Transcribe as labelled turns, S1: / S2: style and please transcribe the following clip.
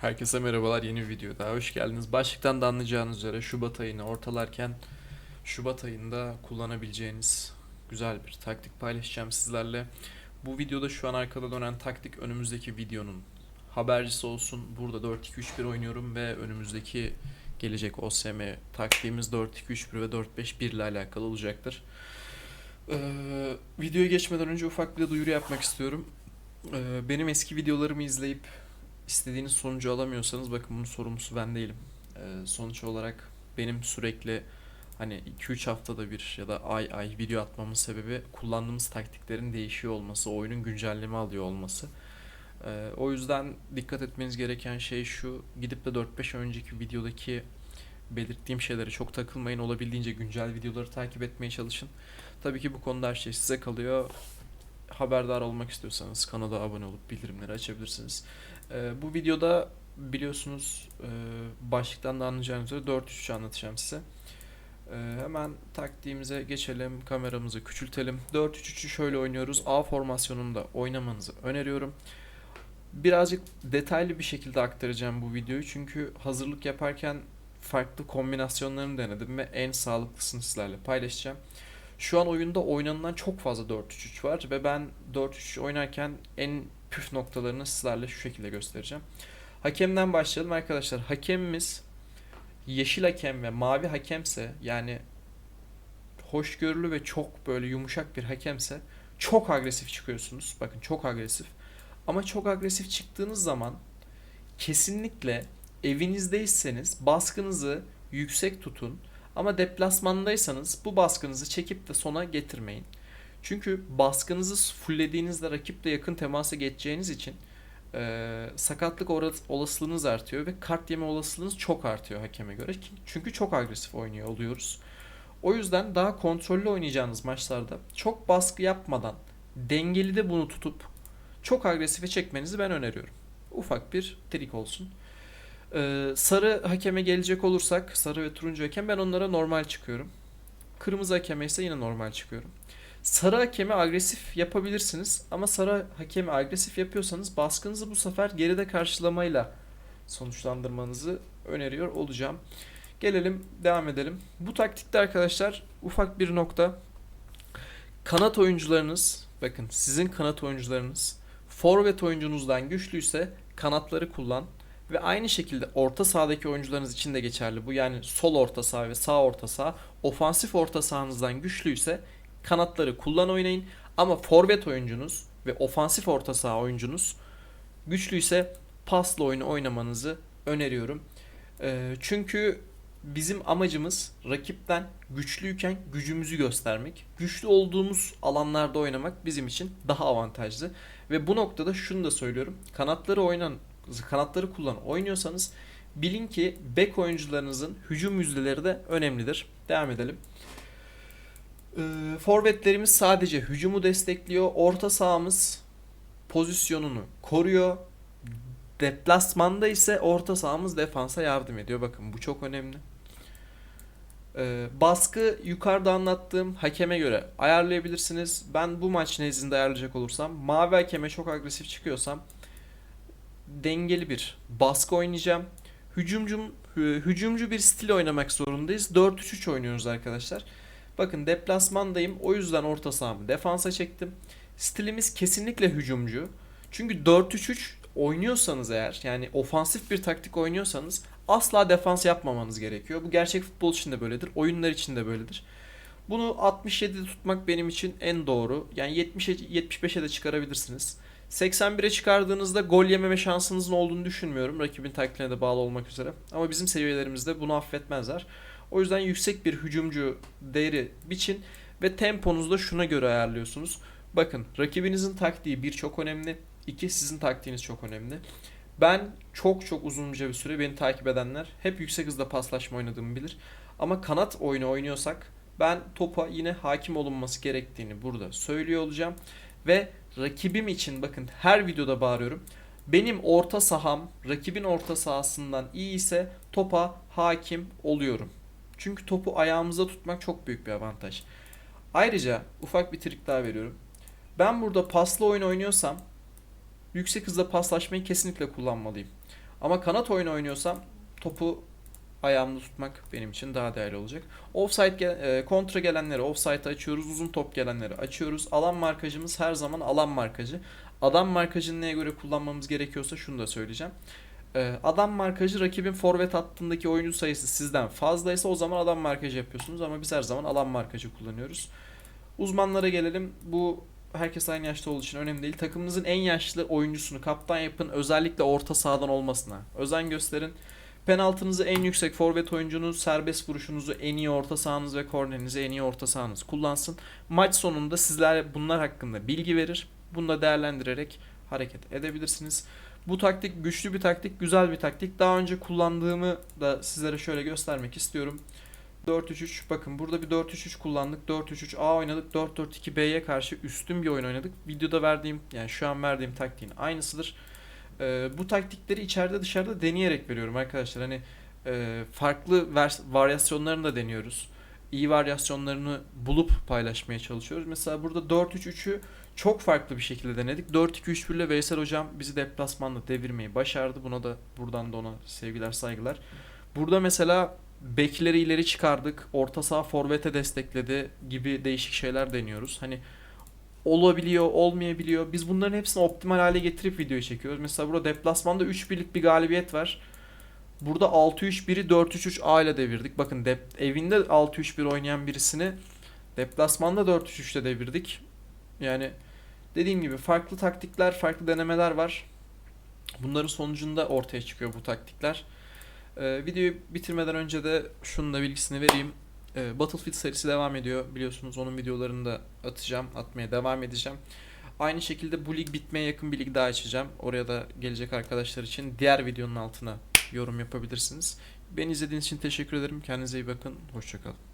S1: Herkese merhabalar yeni bir video daha hoş geldiniz. Başlıktan da anlayacağınız üzere Şubat ayını ortalarken Şubat ayında kullanabileceğiniz güzel bir taktik paylaşacağım sizlerle. Bu videoda şu an arkada dönen taktik önümüzdeki videonun habercisi olsun. Burada 4-2-3-1 oynuyorum ve önümüzdeki gelecek OSM taktiğimiz 4-2-3-1 ve 4-5-1 ile alakalı olacaktır. Ee, videoya geçmeden önce ufak bir de duyuru yapmak istiyorum. Ee, benim eski videolarımı izleyip istediğiniz sonucu alamıyorsanız bakın bunun sorumlusu ben değilim. Ee, sonuç olarak benim sürekli hani 2-3 haftada bir ya da ay ay video atmamın sebebi kullandığımız taktiklerin değişiyor olması, oyunun güncelleme alıyor olması. Ee, o yüzden dikkat etmeniz gereken şey şu, gidip de 4-5 önceki videodaki belirttiğim şeylere çok takılmayın. Olabildiğince güncel videoları takip etmeye çalışın. Tabii ki bu konuda her şey size kalıyor. Haberdar olmak istiyorsanız kanala abone olup bildirimleri açabilirsiniz. Ee, bu videoda biliyorsunuz e, başlıktan da anlayacağınız üzere 4-3-3 anlatacağım size. Ee, hemen taktiğimize geçelim. Kameramızı küçültelim. 4-3-3'ü şöyle oynuyoruz. A formasyonunda oynamanızı öneriyorum. Birazcık detaylı bir şekilde aktaracağım bu videoyu. Çünkü hazırlık yaparken farklı kombinasyonlarını denedim ve en sağlıklısını sizlerle paylaşacağım. Şu an oyunda oynanılan çok fazla 4-3-3 var ve ben 4-3 oynarken en püf noktalarını sizlerle şu şekilde göstereceğim. Hakemden başlayalım arkadaşlar. Hakemimiz yeşil hakem ve mavi hakemse yani hoşgörülü ve çok böyle yumuşak bir hakemse çok agresif çıkıyorsunuz. Bakın çok agresif. Ama çok agresif çıktığınız zaman kesinlikle evinizdeyseniz baskınızı yüksek tutun. Ama deplasmandaysanız bu baskınızı çekip de sona getirmeyin. Çünkü baskınızı fullediğinizde rakiple yakın temasa geçeceğiniz için e, sakatlık olasılığınız artıyor ve kart yeme olasılığınız çok artıyor hakeme göre. Çünkü çok agresif oynuyor oluyoruz. O yüzden daha kontrollü oynayacağınız maçlarda çok baskı yapmadan dengeli de bunu tutup çok agresife çekmenizi ben öneriyorum. Ufak bir trik olsun. Ee, sarı hakeme gelecek olursak sarı ve turuncu hakem ben onlara normal çıkıyorum. Kırmızı hakeme ise yine normal çıkıyorum. Sarı hakemi agresif yapabilirsiniz ama sarı hakemi agresif yapıyorsanız baskınızı bu sefer geride karşılamayla sonuçlandırmanızı öneriyor olacağım. Gelelim devam edelim. Bu taktikte arkadaşlar ufak bir nokta. Kanat oyuncularınız bakın sizin kanat oyuncularınız forvet oyuncunuzdan güçlüyse kanatları kullan ve aynı şekilde orta sahadaki oyuncularınız için de geçerli. Bu yani sol orta saha ve sağ orta saha ofansif orta sahanızdan güçlüyse kanatları kullan oynayın. Ama forvet oyuncunuz ve ofansif orta saha oyuncunuz güçlüyse pasla oyunu oynamanızı öneriyorum. Ee, çünkü bizim amacımız rakipten güçlüyken gücümüzü göstermek. Güçlü olduğumuz alanlarda oynamak bizim için daha avantajlı. Ve bu noktada şunu da söylüyorum. Kanatları oynan kanatları kullan oynuyorsanız bilin ki bek oyuncularınızın hücum yüzdeleri de önemlidir. Devam edelim. Ee, forvetlerimiz sadece hücumu destekliyor. Orta sahamız pozisyonunu koruyor. Deplasmanda ise orta sahamız defansa yardım ediyor. Bakın bu çok önemli. Ee, baskı yukarıda anlattığım hakeme göre ayarlayabilirsiniz. Ben bu maç nezdinde ayarlayacak olursam mavi hakeme çok agresif çıkıyorsam dengeli bir baskı oynayacağım. Hücumcum hücumcu bir stil oynamak zorundayız. 4-3-3 oynuyoruz arkadaşlar. Bakın deplasmandayım. O yüzden orta sahamı defansa çektim. Stilimiz kesinlikle hücumcu. Çünkü 4-3-3 oynuyorsanız eğer yani ofansif bir taktik oynuyorsanız asla defans yapmamanız gerekiyor. Bu gerçek futbol için de böyledir. Oyunlar için de böyledir. Bunu 67'de tutmak benim için en doğru. Yani 70'e 75'e de çıkarabilirsiniz. 81'e çıkardığınızda gol yememe şansınızın olduğunu düşünmüyorum. Rakibin taktiğine de bağlı olmak üzere. Ama bizim seviyelerimizde bunu affetmezler. O yüzden yüksek bir hücumcu değeri biçin ve temponuzu da şuna göre ayarlıyorsunuz. Bakın rakibinizin taktiği bir çok önemli. iki sizin taktiğiniz çok önemli. Ben çok çok uzunca bir süre beni takip edenler hep yüksek hızda paslaşma oynadığımı bilir. Ama kanat oyunu oynuyorsak ben topa yine hakim olunması gerektiğini burada söylüyor olacağım. Ve rakibim için bakın her videoda bağırıyorum. Benim orta saham rakibin orta sahasından iyi ise topa hakim oluyorum. Çünkü topu ayağımızda tutmak çok büyük bir avantaj. Ayrıca ufak bir trik daha veriyorum. Ben burada paslı oyun oynuyorsam yüksek hızda paslaşmayı kesinlikle kullanmalıyım. Ama kanat oyunu oynuyorsam topu ayağımda tutmak benim için daha değerli olacak. Offside gel- e, kontra gelenleri offside açıyoruz. Uzun top gelenleri açıyoruz. Alan markajımız her zaman alan markajı. Adam markajını neye göre kullanmamız gerekiyorsa şunu da söyleyeceğim. E, adam markajı rakibin forvet hattındaki oyuncu sayısı sizden fazlaysa o zaman adam markajı yapıyorsunuz ama biz her zaman alan markajı kullanıyoruz. Uzmanlara gelelim. Bu herkes aynı yaşta olduğu için önemli değil. Takımınızın en yaşlı oyuncusunu kaptan yapın. Özellikle orta sahadan olmasına özen gösterin. Penaltınızı en yüksek forvet oyuncunuz, serbest vuruşunuzu en iyi orta sahanız ve kornerinizi en iyi orta sahanız kullansın. Maç sonunda sizler bunlar hakkında bilgi verir. Bunu da değerlendirerek hareket edebilirsiniz. Bu taktik güçlü bir taktik, güzel bir taktik. Daha önce kullandığımı da sizlere şöyle göstermek istiyorum. 4-3-3 bakın burada bir 4-3-3 kullandık. 4-3-3 A oynadık. 4-4-2 B'ye karşı üstün bir oyun oynadık. Videoda verdiğim yani şu an verdiğim taktiğin aynısıdır. Ee, bu taktikleri içeride dışarıda deneyerek veriyorum arkadaşlar. Hani e, farklı varyasyonlarını da deniyoruz. İyi varyasyonlarını bulup paylaşmaya çalışıyoruz. Mesela burada 4-3-3'ü çok farklı bir şekilde denedik. 4-2-3-1 ile Veysel hocam bizi deplasmanda devirmeyi başardı. Buna da buradan da ona sevgiler saygılar. Burada mesela bekleri ileri çıkardık. Orta saha forvete destekledi gibi değişik şeyler deniyoruz. Hani olabiliyor, olmayabiliyor. Biz bunların hepsini optimal hale getirip videoyu çekiyoruz. Mesela burada deplasmanda 3-1'lik bir galibiyet var. Burada 6-3-1'i 4-3-3 A ile devirdik. Bakın dep- evinde 6-3-1 oynayan birisini deplasmanda 4-3-3'te devirdik. Yani dediğim gibi farklı taktikler, farklı denemeler var. Bunların sonucunda ortaya çıkıyor bu taktikler. Ee, videoyu bitirmeden önce de şunun da bilgisini vereyim. Ee, Battlefield serisi devam ediyor. Biliyorsunuz onun videolarını da atacağım, atmaya devam edeceğim. Aynı şekilde bu lig bitmeye yakın bir lig daha açacağım. Oraya da gelecek arkadaşlar için diğer videonun altına yorum yapabilirsiniz. Beni izlediğiniz için teşekkür ederim. Kendinize iyi bakın. Hoşçakalın.